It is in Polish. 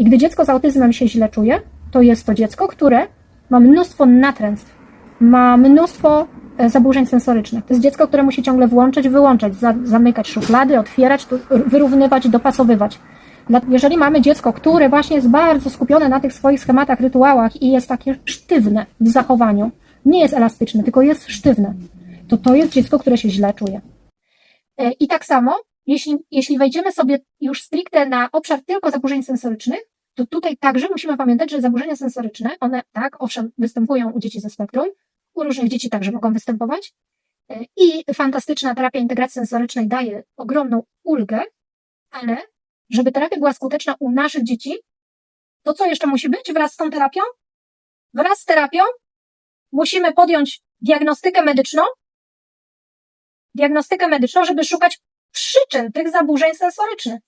I gdy dziecko z autyzmem się źle czuje, to jest to dziecko, które ma mnóstwo natręstw, ma mnóstwo e, zaburzeń sensorycznych. To jest dziecko, które musi ciągle włączać, wyłączać, za, zamykać szuflady, otwierać, wyrównywać, dopasowywać. Jeżeli mamy dziecko, które właśnie jest bardzo skupione na tych swoich schematach, rytuałach i jest takie sztywne w zachowaniu, nie jest elastyczne, tylko jest sztywne, to to jest dziecko, które się źle czuje. E, I tak samo, jeśli, jeśli wejdziemy sobie już stricte na obszar tylko zaburzeń sensorycznych, to tutaj także musimy pamiętać, że zaburzenia sensoryczne, one tak, owszem, występują u dzieci ze spektrum, u różnych dzieci także mogą występować. E, I fantastyczna terapia integracji sensorycznej daje ogromną ulgę, ale żeby terapia była skuteczna u naszych dzieci, to co jeszcze musi być wraz z tą terapią? Wraz z terapią musimy podjąć diagnostykę medyczną, diagnostykę medyczną, żeby szukać przyczyn tych zaburzeń sensorycznych.